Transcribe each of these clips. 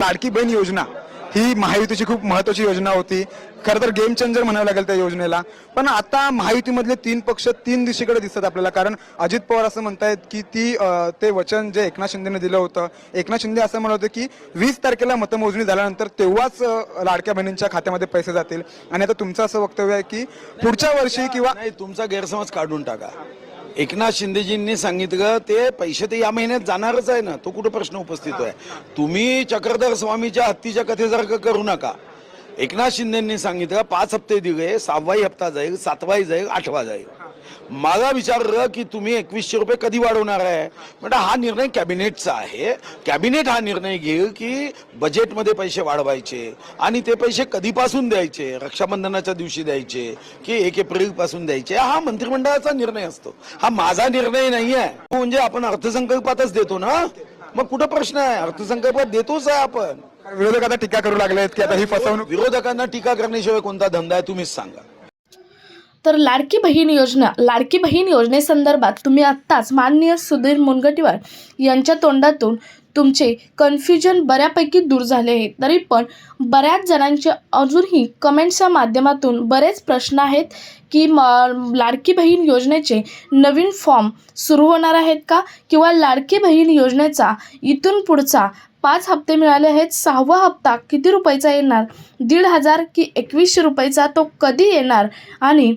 लाडकी बहीण योजना ही महायुतीची खूप महत्वाची योजना होती. खरं तर गेम चेंजर म्हणावं लागेल त्या योजनेला. पण आता महायुतीमधले तीन पक्ष तीन दिशेकडे दिसतात आपल्याला. कारण अजित पवार असं म्हणतायत की ती ते वचन जे एकनाथ शिंदेने दिलं होतं. एकनाथ शिंदे असं म्हणत होते की वीस तारखेला मतमोजणी झाल्यानंतर तेव्हाच लाडक्या बहिणींच्या खात्यामध्ये पैसे जातील. आणि आता तुमचं असं वक्तव्य आहे की पुढच्या वर्षी किंवा नाही तुमचा गैरसमज काढून टाका. एकनाथ शिंदेजींनी सांगितलं ते पैसे ते या महिन्यात जाणारच आहे ना तो कुठं प्रश्न उपस्थित आहे? तुम्ही चक्रधर स्वामीच्या हत्तीच्या कथेसारखं करू नका. एकनाथ शिंदेंनी सांगितलं पाच हप्ते दिले सहावाही हप्ता जाईल सातवाही जाईल आठवा जाईल. मला विचारलं की तुम्ही एकवीसशे रुपये कधी वाढवणार आहे? म्हणजे हा निर्णय कॅबिनेटचा आहे. कॅबिनेट हा निर्णय घेईल की बजेटमध्ये पैसे वाढवायचे आणि ते पैसे कधीपासून द्यायचे? रक्षाबंधनाच्या दिवशी द्यायचे की एक एप्रिलपासून द्यायचे? हा मंत्रिमंडळाचा निर्णय असतो. हा माझा निर्णय नाही आहे. म्हणजे आपण अर्थसंकल्पातच देतो ना? मग कुठं प्रश्न आहे? अर्थसंकल्पात देतोच आहे आपण. विरोधक आता टीका करू लागले की आता ही फसवणूक विरोधकांना टीका करण्याशिवाय कोणता धंदा आहे? तुम्हीच सांगा. तर लाडकी बहीण योजना लाडकी बहीण योजनेसंदर्भात तुम्ही आत्ताच माननीय सुधीर मुनगंटीवार यांच्या तोंडातून तुमचे कन्फ्युजन बऱ्यापैकी दूर झाले आहे. तरी पण बऱ्याच जणांचे अजूनही कमेंट्सच्या माध्यमातून बरेच प्रश्न आहेत की म लाडकी बहीण योजनेचे नवीन फॉर्म सुरू होणार आहेत का? किंवा लाडकी बहीण योजनेचा इथून पुढचा पाच हप्ते मिळाले आहेत सहावा हप्ता किती रुपयाचा येणार? दीड हजार की एकवीसशे रुपयाचा तो कधी येणार? आणि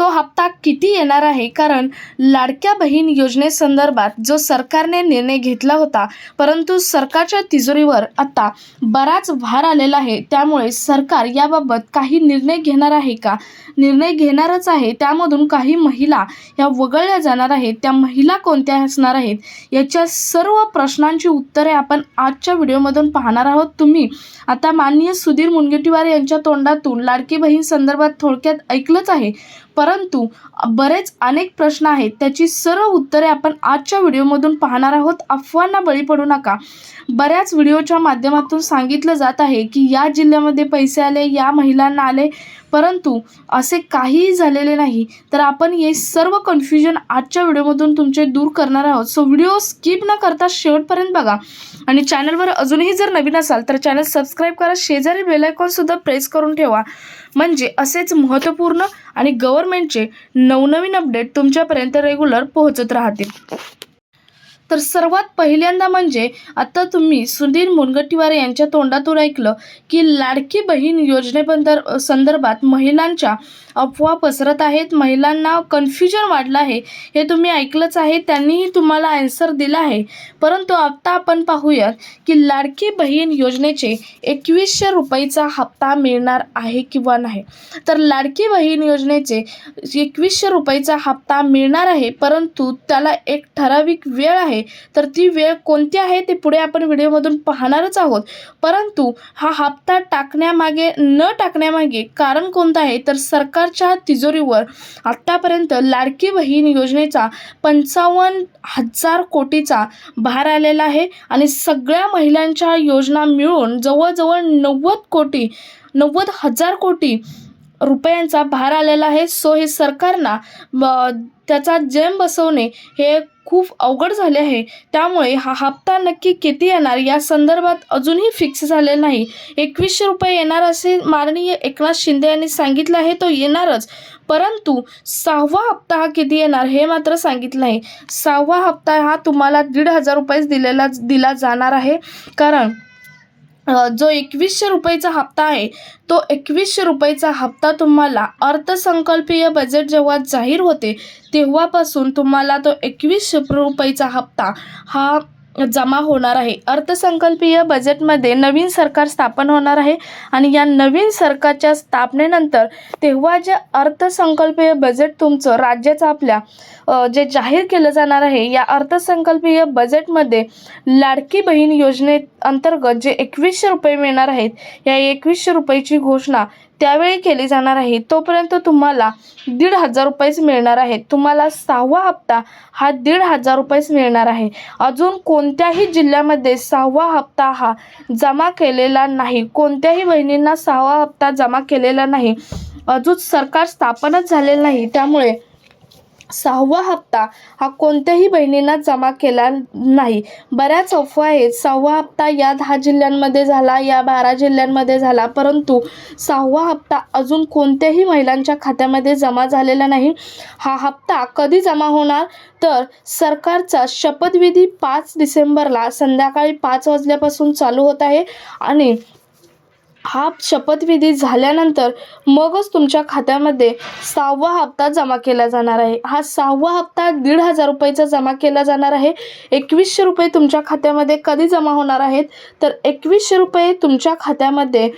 तो हप्ता किती येणार आहे? कारण लाडक्या बहीण योजनेसंदर्भात जो सरकारने निर्णय घेतला होता परंतु सरकारच्या तिजोरीवर आता बराच भार आलेला आहे. त्यामुळे सरकार याबाबत काही निर्णय घेणार आहे का? निर्णय घेणारच आहे. त्यामधून काही महिला या वगळल्या जाणार आहेत. त्या महिला कोणत्या असणार आहेत? याच्या सर्व प्रश्नांची उत्तरे आपण आजच्या व्हिडिओमधून पाहणार आहोत. तुम्ही आता माननीय सुधीर मुनगंटीवार यांच्या तोंडातून लाडकी बहीण संदर्भात थोडक्यात ऐकलंच आहे. परंतु बरेच अनेक प्रश्न आहेत. त्याची सर्व उत्तरे आपण आजच्या व्हिडिओमधून पाहणार आहोत. अफवांना बळी पडू नका. बऱ्याच व्हिडिओच्या माध्यमातून सांगितलं जात आहे की या जिल्ह्यामध्ये पैसे आले या महिलांना आले परंतु असे काहीही झालेले नाही तर आपण हे सर्व कन्फ्युजन आजच्या व्हिडिओमधून तुमचे दूर करणार आहोत. सो व्हिडिओ स्किप न करता शेवटपर्यंत बघा. आणि चॅनलवर अजूनही जर नवीन असाल तर चॅनल सबस्क्राईब करा. शेजारी बेलायकॉनसुद्धा प्रेस करून ठेवा. म्हणजे असेच महत्त्वपूर्ण आणि गव्हर्मेंटचे नवनवीन अपडेट तुमच्यापर्यंत रेग्युलर पोहोचत राहतील. तर सर्वात पहिल्यांदा म्हणजे आता तुम्ही सुधीर मुनगंटीवार यांच्या तोंडातून ऐकलं की लाडकी बहीण योजनेबंदर संदर्भात महिलांच्या अफवा पसरत आहेत महिलांना कन्फ्युजन वाढलं आहे हे तुम्ही ऐकलंच आहे त्यांनीही तुम्हाला आन्सर दिला आहे. परंतु आत्ता आपण पाहूयात की लाडकी बहीण योजनेचे एकवीसशे रुपयेचा हप्ता मिळणार आहे किंवा नाही. तर लाडकी बहीण योजनेचे एकवीसशे रुपयेचा हप्ता मिळणार आहे परंतु त्याला एक ठराविक वेळ आहे तर ती वेळ कोणती आहे ते पुढे आपण व्हिडिओमधून पाहणारच आहोत. परंतु हा हप्ता टाकण्यामागे न टाकण्यामागे कारण कोणतं आहे? तर सरकारच्या तिजोरीवर आत्तापर्यंत लाडकी बहीण योजनेचा पंचावन्न हजार कोटीचा भार आलेला आहे आणि सगळ्या महिलांच्या योजना मिळून जवळजवळ नव्वद कोटी नव्वद हजार कोटी रुपयांचा भार आलेला आहे. सो हे सरकारना त्याचा जेम बसवणे हे खूप अवघड झाले आहे. त्यामुळे हा हप्ता नक्की किती येणार? या संदर्भात अजूनही फिक्स झाले नाही. एकवीसशे रुपये येणार असे माननीय एकनाथ शिंदे यांनी सांगितलं आहे. तो येणारच. परंतु सहावा हप्ता हा किती येणार हे मात्र सांगितलं आहे सहावा हप्ता हा तुम्हाला दीड हजार रुपयेच दिलेला दिला जाणार आहे. कारण जो एकवीसशे रुपयेचा हप्ता आहे तो एकवीसशे रुपयेचा हप्ता तुम्हाला अर्थसंकल्पीय बजेट जेव्हा जाहीर होते तेव्हापासून तुम्हाला तो एकवीसशे रुपयेचा हप्ता हा जमा होणार आहे. अर्थसंकल्पीय बजेटमध्ये नवीन सरकार स्थापन होणार आहे आणि या नवीन सरकारच्या स्थापनेनंतर तेव्हा जे अर्थसंकल्पीय बजेट तुमचं राज्याचं आपल्या जे जाहीर केलं जाणार आहे या अर्थसंकल्पीय बजेटमध्ये लाडकी बहीण योजने अंतर्गत जे एकवीसशे रुपये मिळणार आहेत या एकवीसशे रुपयाची घोषणा त्यावेळी केली जाणार आहे तोपर्यंत तुम्हाला दीड हजार रुपयेच मिळणार आहेत. तुम्हाला सहावा हप्ता हा दीड हजार रुपयेच मिळणार आहे. अजून कोणत्याही जिल्ह्यामध्ये सहावा हप्ता हा जमा केलेला नाही. कोणत्याही बहिणींना सहावा हप्ता जमा केलेला नाही. अजून सरकार स्थापनच झालेलं नाही. त्यामुळे सहावा हप्ता हा कोणत्याही बहिणींना जमा केला नाही. बऱ्याच अफवा आहेत. सहावा हप्ता या दहा जिल्ह्यांमध्ये झाला या बारा जिल्ह्यांमध्ये झाला. परंतु सहावा हप्ता अजून कोणत्याही महिलांच्या खात्यामध्ये जमा झालेला नाही. हा हप्ता कधी जमा होणार? तर सरकारचा शपथविधी पाच डिसेंबरला संध्याकाळी पाच वाजल्यापासून चालू होत आहे आणि हा शपथविधी झाल्यानंतर मगच तुमच्या खात्यामध्ये सहावा हप्ता जमा केला जाणार आहे. हा सहावा हप्ता दीड हजार रुपयेचा जमा केला जाणार आहे. एकवीसशे रुपये तुमच्या खात्यामध्ये कधी जमा होणार आहेत? तर एकवीसशे रुपये तुमच्या खात्यामध्ये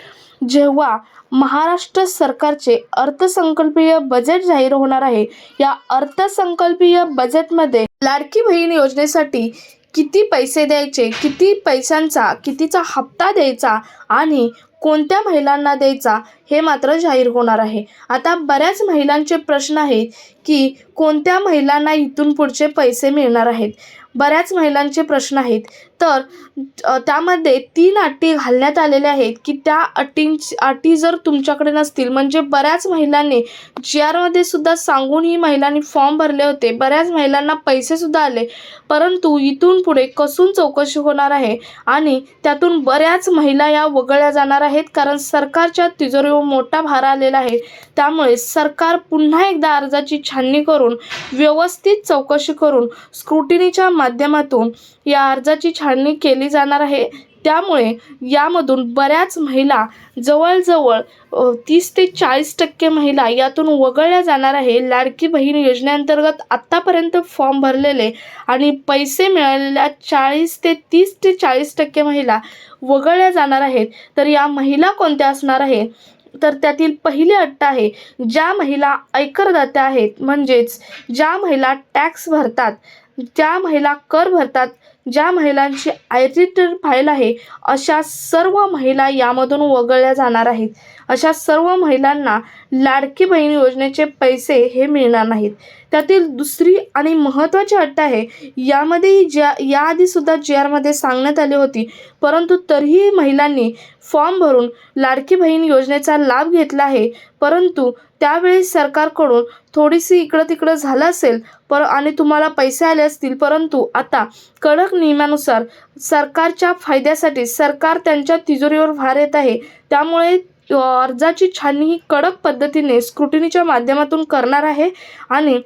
जेव्हा महाराष्ट्र सरकारचे अर्थसंकल्पीय बजेट जाहीर होणार आहे या अर्थसंकल्पीय बजेटमध्ये लाडकी बहीण योजनेसाठी किती पैसे द्यायचे किती पैशांचा कितीचा हप्ता द्यायचा आणि कोणत्या महिलांना द्यायचा हे मात्र जाहीर होणार आहे. आता बऱ्याच महिलांचे प्रश्न आहेत की कोणत्या महिलांना इथून पुढचे पैसे मिळणार आहेत? बऱ्याच महिलांचे प्रश्न आहेत. तर त्यामध्ये तीन अटी घालण्यात आलेल्या आहेत की त्या अटींची अटी जर तुमच्याकडे नसतील म्हणजे बऱ्याच महिलांनी जी आरमध्ये सुद्धा सांगून ही महिलांनी फॉर्म भरले होते. बऱ्याच महिलांना पैसेसुद्धा आले. परंतु इथून पुढे कसून चौकशी होणार आहे आणि त्यातून बऱ्याच महिला या वगळल्या जाणार आहेत कारण सरकारच्या तिजोरीवर मोठा भार आलेला आहे. त्यामुळे सरकार पुन्हा एकदा अर्जाची छाननी करून व्यवस्थित चौकशी करून स्क्रुटिनीच्या माध्यमातून या अर्जाची छाननी केली जाणार आहे. त्यामुळे यामधून बऱ्याच महिला जवळजवळ तीस ते चाळीस टक्के महिला यातून वगळल्या जाणार आहे. लाडकी बहीण योजनेअंतर्गत आत्तापर्यंत फॉर्म भरलेले आणि पैसे मिळालेल्या चाळीस ते तीस ते चाळीस टक्के महिला वगळल्या जाणार आहेत. तर या महिला कोणत्या असणार आहे तर त्यातील पहिली अट आहे ज्या महिला आयकरदात्या आहेत म्हणजेच ज्या महिला टॅक्स भरतात ज्या महिला कर भरतात ज्या महिलांची आय फाईल आहे अशा सर्व महिला यामधून वगळल्या जाणार आहेत. अशा सर्व महिलांना लाडकी बहीण योजनेचे पैसे हे मिळणार नाहीत. त्यातील दुसरी आणि महत्त्वाची अट आहे यामध्ये ज्या याआधीसुद्धा जी आरमध्ये सांगण्यात आली होती. परंतु तरीही महिलांनी फॉर्म भरून लाडकी बहीण योजनेचा लाभ घेतला आहे. परंतु त्यावेळी सरकारकडून थोडीशी इकडं तिकडं झालं असेल पर आणि तुम्हाला पैसे आले असतील. परंतु आता कडक नियमानुसार सरकारच्या फायद्यासाठी सरकार त्यांच्या तिजोरीवर भार येत आहे. त्यामुळे अर्जाची छाननी ही कडक पद्धतीने स्क्रुटिनीच्या माध्यमातून करणार आहे आणि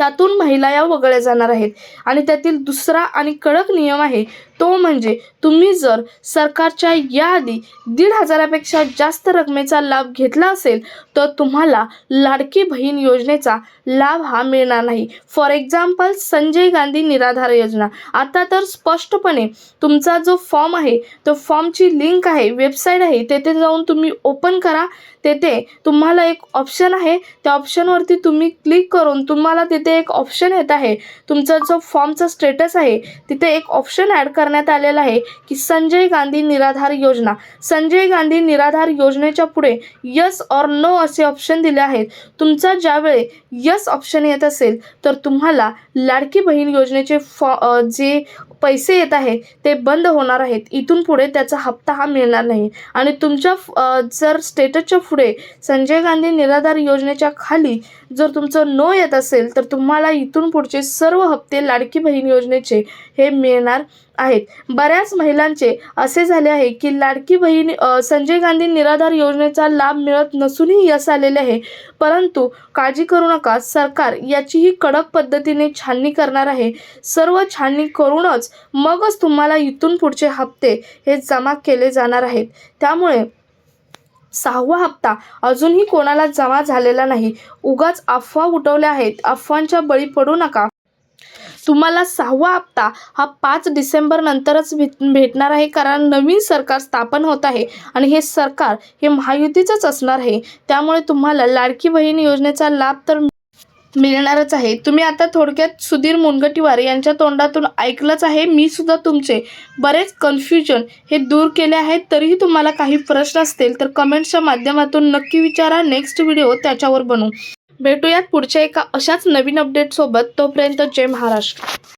त्यातून महिला या वगळल्या जाणार आहेत. आणि त्यातील दुसरा आणि कडक नियम आहे तो म्हणजे तुम्ही जर सरकारच्या याआधी दीड हजारापेक्षा जास्त रकमेचा लाभ घेतला असेल तर तुम्हाला लाडकी बहीण योजनेचा लाभ हा मिळणार नाही. फॉर एक्झाम्पल संजय गांधी निराधार योजना. आता तर स्पष्टपणे तुमचा जो फॉर्म आहे तो फॉर्मची लिंक आहे वेबसाईट आहे तेथे जाऊन तुम्ही ओपन करा. तेथे तुम्हाला एक ऑप्शन आहे. त्या ऑप्शनवरती तुम्ही क्लिक करून तुम्हाला तिथे एक ऑप्शन येत आहे. तुमचा जो फॉर्मचा स्टेटस आहे तिथे एक ऑप्शन ॲड करण्यात आलेला आहे की संजय गांधी निराधार योजना. संजय गांधी निराधार योजनेच्या पुढे यस ऑर नो असे ऑप्शन दिले आहेत. तुमचा ज्यावेळी यस ऑप्शन येत असेल तर तुम्हाला लाडकी बहीण योजनेचे फॉ जे पैसे येत आहे ते बंद होणार आहेत. इथून पुढे त्याचा हप्ता हा मिळणार नाही. आणि तुमच्या जर स्टेटसच्या पुढे. संजय गांधी निराधार योजनेच्या खाली जर तुमचं नो येत असेल तर तुम्हाला इथून पुढचे सर्व हप्ते लाडकी बहीण योजनेचे हे मिळणार आहेत. बऱ्याच महिलांचे असे झाले आहे की लाडकी बहीण संजय गांधी निराधार योजनेचा लाभ मिळत नसूनही यश आलेले आहे. परंतु काळजी करू नका सरकार याचीही कडक पद्धतीने छाननी करणार आहे. सर्व छाननी करूनच मगच तुम्हाला इथून पुढचे हप्ते हे जमा केले जाणार आहेत. त्यामुळे सहावा हप्ता. अजूनही कोणाला जमा झालेला नाही. उगाच अफवा उठवल्या आहेत. अफवांच्या बळी पडू नका. तुम्हाला सहावा हप्ता. हा पाच डिसेंबर नंतरच भेट भेटणार आहे कारण नवीन सरकार स्थापन होत आहे आणि हे सरकार हे महायुतीचंच असणार आहे. त्यामुळे तुम्हाला लाडकी बहीण योजनेचा लाभ तर मिळणारच आहे. तुम्ही आता थोडक्यात सुधीर मुनगटीवार यांच्या तोंडातून ऐकलंच आहे. मी सुद्धा तुमचे बरेच कन्फ्युजन हे दूर केले आहेत तरीही तुम्हाला काही प्रश्न असतील तर कमेंट्सच्या माध्यमातून नक्की विचारा. नेक्स्ट व्हिडिओ त्याच्यावर बनवू भेटूयात पुढच्या एका अशाच नवीन अपडेटसोबत तोपर्यंत जय महाराष्ट्र.